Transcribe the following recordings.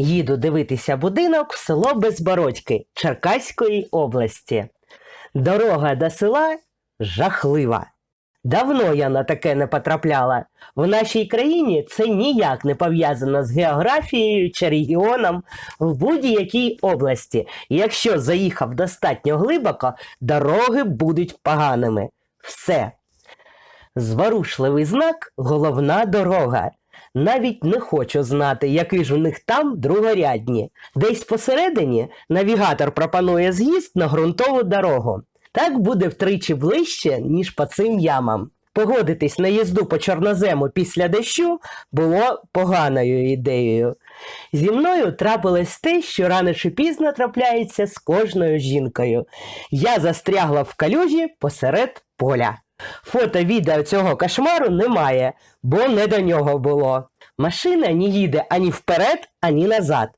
Їду дивитися будинок в село Безбородьки Черкаської області. Дорога до села жахлива. Давно я на таке не потрапляла. В нашій країні це ніяк не пов'язано з географією чи регіоном в будь-якій області. Якщо заїхав достатньо глибоко, дороги будуть поганими. Все. Зворушливий знак головна дорога. Навіть не хочу знати, які ж у них там другорядні. Десь посередині навігатор пропонує з'їзд на ґрунтову дорогу. Так буде втричі ближче, ніж по цим ямам. Погодитись на їзду по чорнозему після дощу було поганою ідеєю. Зі мною трапилось те, що рано чи пізно трапляється з кожною жінкою. Я застрягла в калюжі посеред поля. Фото відео цього кошмару немає, бо не до нього було. Машина не їде ані вперед, ані назад.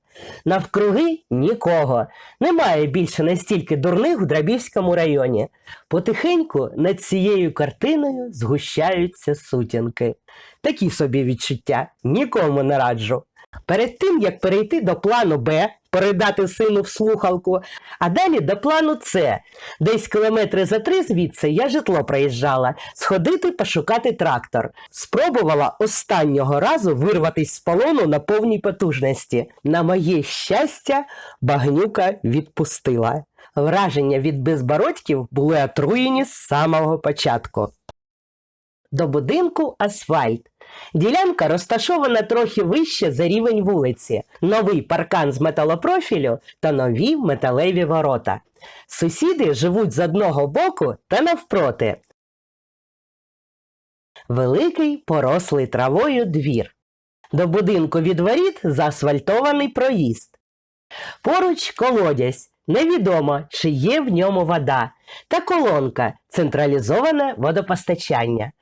Навкруги нікого. Немає більше настільки дурних в Драбівському районі. Потихеньку над цією картиною згущаються сутінки. Такі собі відчуття нікому не раджу. Перед тим, як перейти до плану Б, передати сину в слухалку, а далі до плану С. Десь кілометри за три звідси я житло проїжджала, сходити пошукати трактор. Спробувала останнього разу вирватися з полону на повній потужності. На моє щастя, багнюка відпустила. Враження від безбородьків були отруєні з самого початку. До будинку асфальт. Ділянка розташована трохи вище за рівень вулиці, новий паркан з металопрофілю та нові металеві ворота. Сусіди живуть з одного боку та навпроти. Великий порослий травою двір. До будинку від воріт заасфальтований проїзд. Поруч колодязь. Невідомо, чи є в ньому вода, та колонка централізоване водопостачання.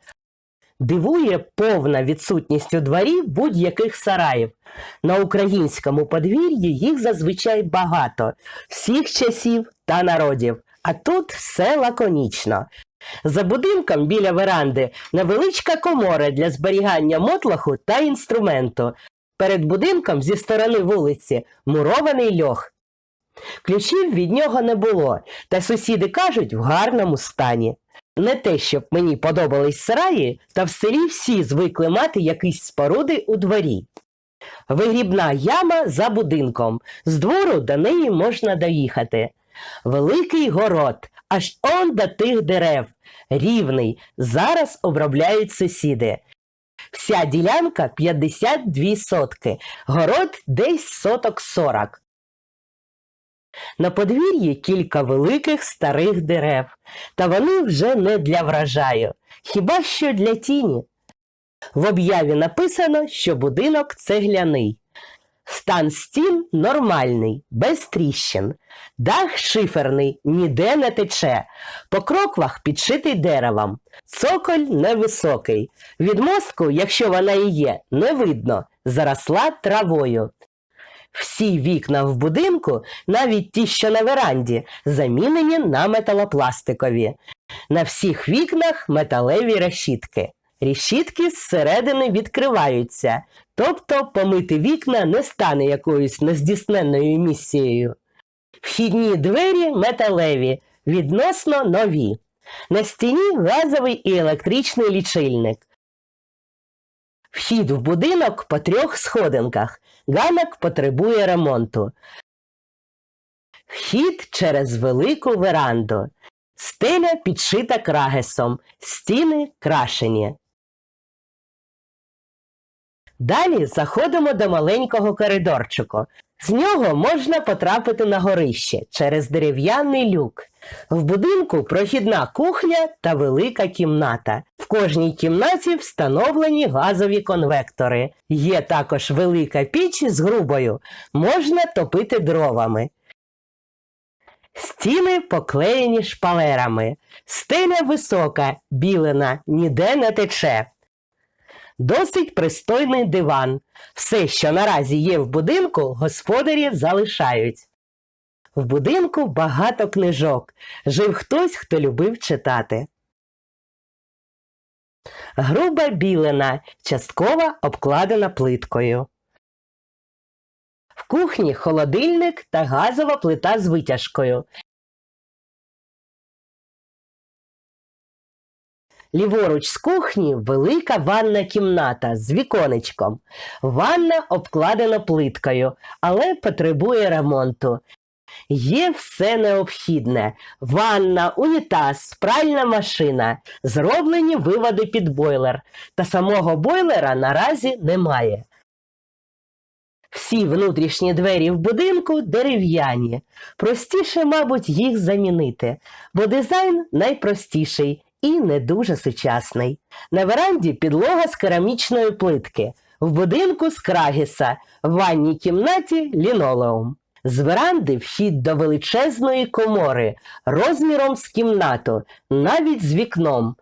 Дивує повна відсутність у дворі будь-яких сараїв. На українському подвір'ї їх зазвичай багато, всіх часів та народів. А тут все лаконічно. За будинком біля веранди невеличка комора для зберігання мотлоху та інструменту. Перед будинком зі сторони вулиці мурований льох. Ключів від нього не було, та сусіди кажуть в гарному стані. Не те, щоб мені подобались сараї, та в селі всі звикли мати якісь споруди у дворі. Вигрібна яма за будинком. З двору до неї можна доїхати. Великий город, аж он до тих дерев. Рівний. Зараз обробляють сусіди. Вся ділянка 52 сотки, город десь соток 40. На подвір'ї кілька великих старих дерев, та вони вже не для врожаю, хіба що для тіні. В об'яві написано, що будинок цегляний. Стан стін нормальний, без тріщин. Дах шиферний, ніде не тече. По кроквах підшитий деревом. Цоколь невисокий. Від мостку, якщо вона і є, не видно, заросла травою. Всі вікна в будинку, навіть ті, що на веранді, замінені на металопластикові. На всіх вікнах металеві решітки. Решітки зсередини відкриваються, тобто помити вікна не стане якоюсь нездійсненною місією. Вхідні двері металеві, відносно нові. На стіні газовий і електричний лічильник. Вхід в будинок по трьох сходинках. Ганок потребує ремонту. Вхід через велику веранду. Стеля підшита крагесом, стіни крашені. Далі заходимо до маленького коридорчику. З нього можна потрапити на горище через дерев'яний люк. В будинку прохідна кухня та велика кімната. В кожній кімнаті встановлені газові конвектори. Є також велика піч з грубою. Можна топити дровами. Стіни поклеєні шпалерами. Стеля висока, білена, ніде не тече. Досить пристойний диван. Все, що наразі є в будинку, господарі залишають. В будинку багато книжок. Жив хтось, хто любив читати. Груба білена, частково обкладена плиткою. В кухні холодильник та газова плита з витяжкою. Ліворуч з кухні велика ванна кімната з віконечком. Ванна обкладена плиткою, але потребує ремонту. Є все необхідне: ванна, унітаз, пральна машина, зроблені виводи під бойлер, та самого бойлера наразі немає. Всі внутрішні двері в будинку дерев'яні. Простіше, мабуть, їх замінити, бо дизайн найпростіший і не дуже сучасний. На веранді підлога з керамічної плитки, в будинку з крагіса, в ванній кімнаті лінолеум. З веранди вхід до величезної комори розміром з кімнату, навіть з вікном.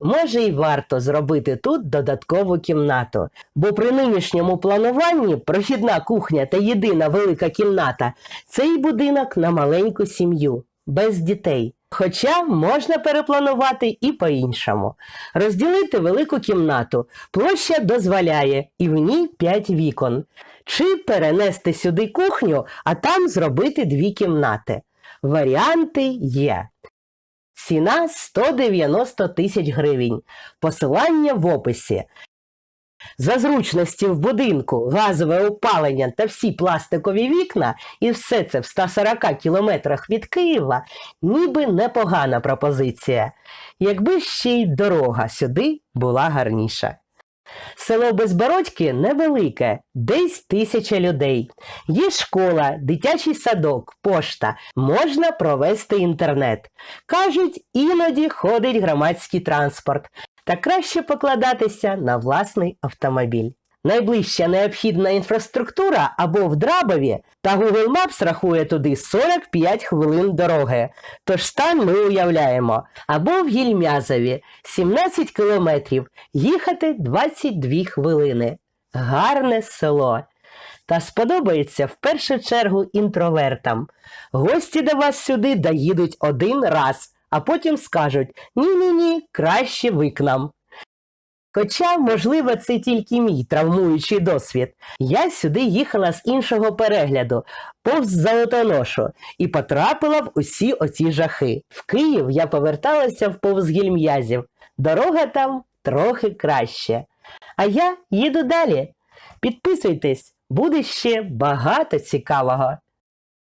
Може, й варто зробити тут додаткову кімнату, бо при нинішньому плануванні прохідна кухня та єдина велика кімната цей будинок на маленьку сім'ю, без дітей. Хоча можна перепланувати і по-іншому. Розділити велику кімнату, площа дозволяє, і в ній 5 вікон. Чи перенести сюди кухню, а там зробити дві кімнати. Варіанти є. Ціна 190 тисяч гривень. Посилання в описі. За зручності в будинку, газове опалення та всі пластикові вікна, і все це в 140 кілометрах від Києва, ніби непогана пропозиція. Якби ще й дорога сюди була гарніша. Село Безбородьки невелике, десь тисяча людей. Є школа, дитячий садок, пошта, можна провести інтернет. Кажуть, іноді ходить громадський транспорт, та краще покладатися на власний автомобіль. Найближча необхідна інфраструктура або в Драбові, та Google Maps рахує туди 45 хвилин дороги. Тож стан ми уявляємо. Або в Гільмязові 17 кілометрів, їхати 22 хвилини. Гарне село. Та сподобається в першу чергу інтровертам. Гості до вас сюди доїдуть один раз, а потім скажуть ні-ні-ні, краще ви к нам. Хоча, можливо, це тільки мій травмуючий досвід. Я сюди їхала з іншого перегляду, повз золотоношу, і потрапила в усі оці жахи. В Київ я поверталася в повз гільм'язів. Дорога там трохи краще. А я їду далі. Підписуйтесь, буде ще багато цікавого.